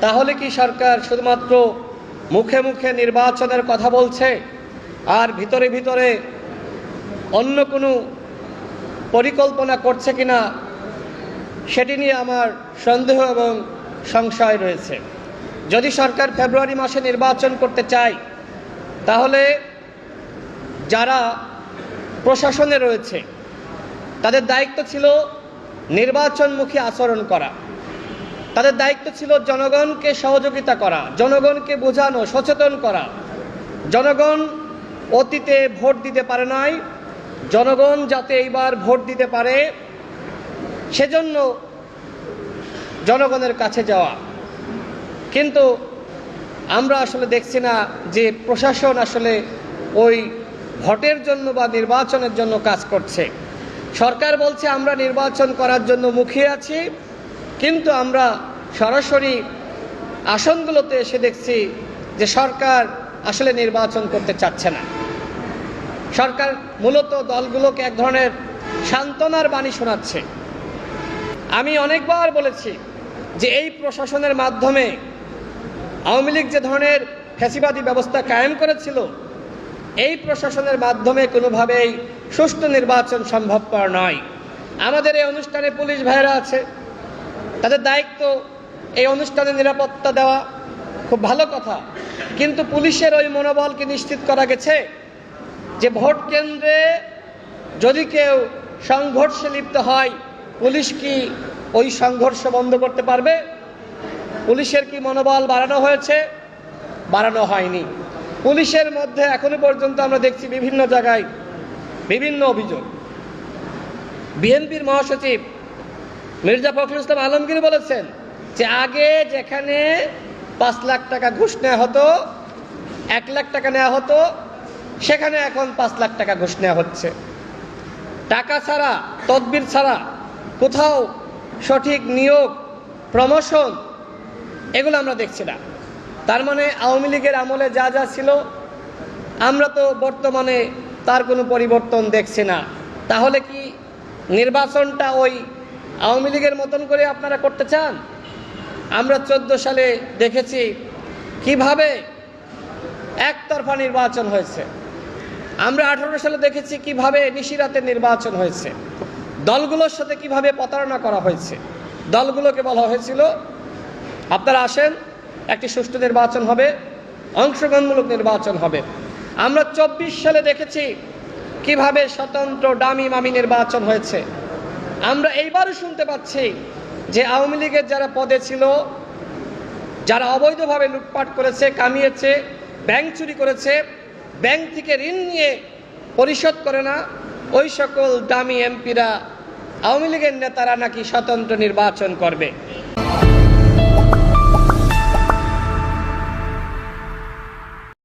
তাহলে কি সরকার শুধুমাত্র মুখে মুখে নির্বাচনের কথা বলছে? আর ভিতরে ভিতরে অন্য কোনো পরিকল্পনা করছে কিনা সেটি নিয়ে আমার সন্দেহ এবং সংশয় রয়েছে। যদি সরকার ফেব্রুয়ারি মাসে নির্বাচন করতে চায়, তাহলে যারা প্রশাসনে রয়েছে, তাদের দায়িত্ব ছিল নির্বাচনমুখী আচরণ করা। তাদের দায়িত্ব ছিল জনগণকে সহযোগিতা করা, জনগণকে বোঝানো, সচেতন করা। জনগণ অতীতে ভোট দিতে পারে নাই, জনগণ যাতে এইবার ভোট দিতে পারে, সেজন্য জনগণের কাছে যাওয়া। কিন্তু আমরা আসলে দেখছি না যে প্রশাসন আসলে ওই ভোটের জন্য বা নির্বাচনের জন্য কাজ করছে। সরকার বলছে, আমরা নির্বাচন করার জন্য মুখিয়ে আছি। কিন্তু আমরা সরাসরি আসনগুলোতে এসে দেখছি যে সরকার আসলে নির্বাচন করতে চাচ্ছে না। সরকার মূলত দলগুলোকে এক ধরনের সান্ত্বনার বাণী শোনাচ্ছে। আমি অনেকবার বলেছি যে এই প্রশাসনের মাধ্যমে আওয়ামী লীগ যে ধরনের ফ্যাসিবাদী ব্যবস্থা কায়েম করেছিল, এই প্রশাসনের মাধ্যমে কোনোভাবেই সুষ্ঠু নির্বাচন সম্ভবপর নয়। আমাদের এই অনুষ্ঠানে পুলিশ ভাইয়েরা আছে তাদের দায়িত্ব এই অনুষ্ঠানে নিরাপত্তা দেওয়া খুব ভালো কথা। কিন্তু পুলিশের ওই মনোবলকে নিশ্চিত করা গেছে যে ভোট কেন্দ্রে যদি কেউ সংঘর্ষে লিপ্ত হয়, পুলিশ কি ওই সংঘর্ষ বন্ধ করতে পারবে? পুলিশের কি মনোবল বাড়ানো হয়েছে? বাড়ানো হয়নি। পুলিশের মধ্যে এখনও পর্যন্ত আমরা দেখছি বিভিন্ন জায়গায় বিভিন্ন অভিযোগ। বিএনপির মহাসচিব মির্জা ফখরুল ইসলাম আলমগীর বলেছেন যে আগে যেখানে পাঁচ লাখ টাকা ঘুষ নেওয়া হতো, এক লাখ টাকা নেওয়া হতো, সেখানে এখন পাঁচ লাখ টাকা ঘুষ নেওয়া হচ্ছে। টাকা ছাড়া, তদবির ছাড়া কোথাও সঠিক নিয়োগ, প্রমোশন এগুলো আমরা দেখছি না। তার মানে আওয়ামী লীগের আমলে যা যা ছিল, আমরা তো বর্তমানে তার কোনো পরিবর্তন দেখছি না। তাহলে কি নির্বাচনটা ওই আওয়ামী লীগের মতন করে আপনারা করতে চান? আমরা চোদ্দ সালে দেখেছি কীভাবে একতরফা নির্বাচন হয়েছে। আমরা আঠারো সালে দেখেছি কীভাবে নিশিরাতে নির্বাচন হয়েছে। দলগুলোর সাথে কীভাবে প্রতারণা করা হয়েছে। দলগুলোকে বলা হয়েছিল, আপনারা আসেন, একটি সুষ্ঠু নির্বাচন হবে, অংশগ্রহণমূলক নির্বাচন হবে। আমরা চব্বিশ সালে দেখেছি কীভাবে স্বতন্ত্র ডামি মামি নির্বাচন হয়েছে। আমরা এইবারও শুনতে পাচ্ছি যে আওয়ামী লীগের যারা পদে ছিল, যারা অবৈধভাবে লুটপাট করেছে, কামিয়েছে, ব্যাংক চুরি করেছে, ব্যাংক থেকে ঋণ নিয়ে পরিশোধ করে না, ওই সকল দামি এমপিরা আওয়ামী লীগের নেতারা নাকি স্বতন্ত্র নির্বাচন করবে।